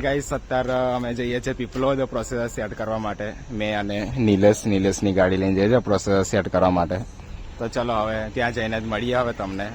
Guys અત્યારે અમે જઈએ છીએ પીપલોદ પ્રોસેસર સેટ કરવા માટે. મેં અને નીલેશ, નિલેશની ગાડી લઈને જઈએ છીએ પ્રોસેસર સેટ કરવા માટે. તો ચલો હવે ત્યાં જઈને જ મળીએ હવે તમને.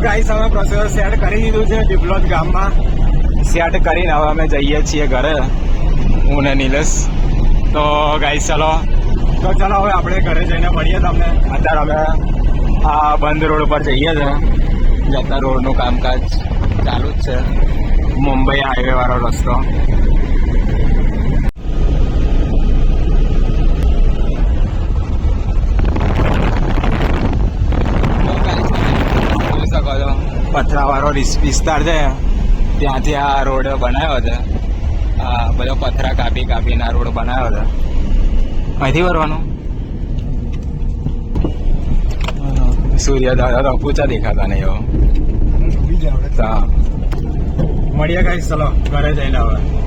ગાઈસ અમે પ્રોસેસર સેટ કરી દીધું છે. પીપલોદ ગામમાં સેટ કરીને હવે અમે જઈએ છીએ ઘરે. હું ને નિલેશ. તો ગાઈસ ચલો. તો ચલો હવે આપણે ઘરે જઈને મળીએ તમને. અત્યારે અમે આ બંધ રોડ પર જઈએ છીએ જતા રોડનું કામકાજ ચાલુ જ છે. મુંબઈ હાઈવે વાળો રસ્તો. પથરાવાળો વિસ- વિસ્તાર છે. ત્યાંથી આ રોડ બનાવ્યો છે. આ બધો પથરા કાપી કાપીને આ રોડ બનાવ્યો છે. અહીંથી વરવાનું? સૂર્ય દાદા તો પૂછા દેખાતા નહીં એવો મળીએ કઈ ચલો ઘરે જઈને હવે.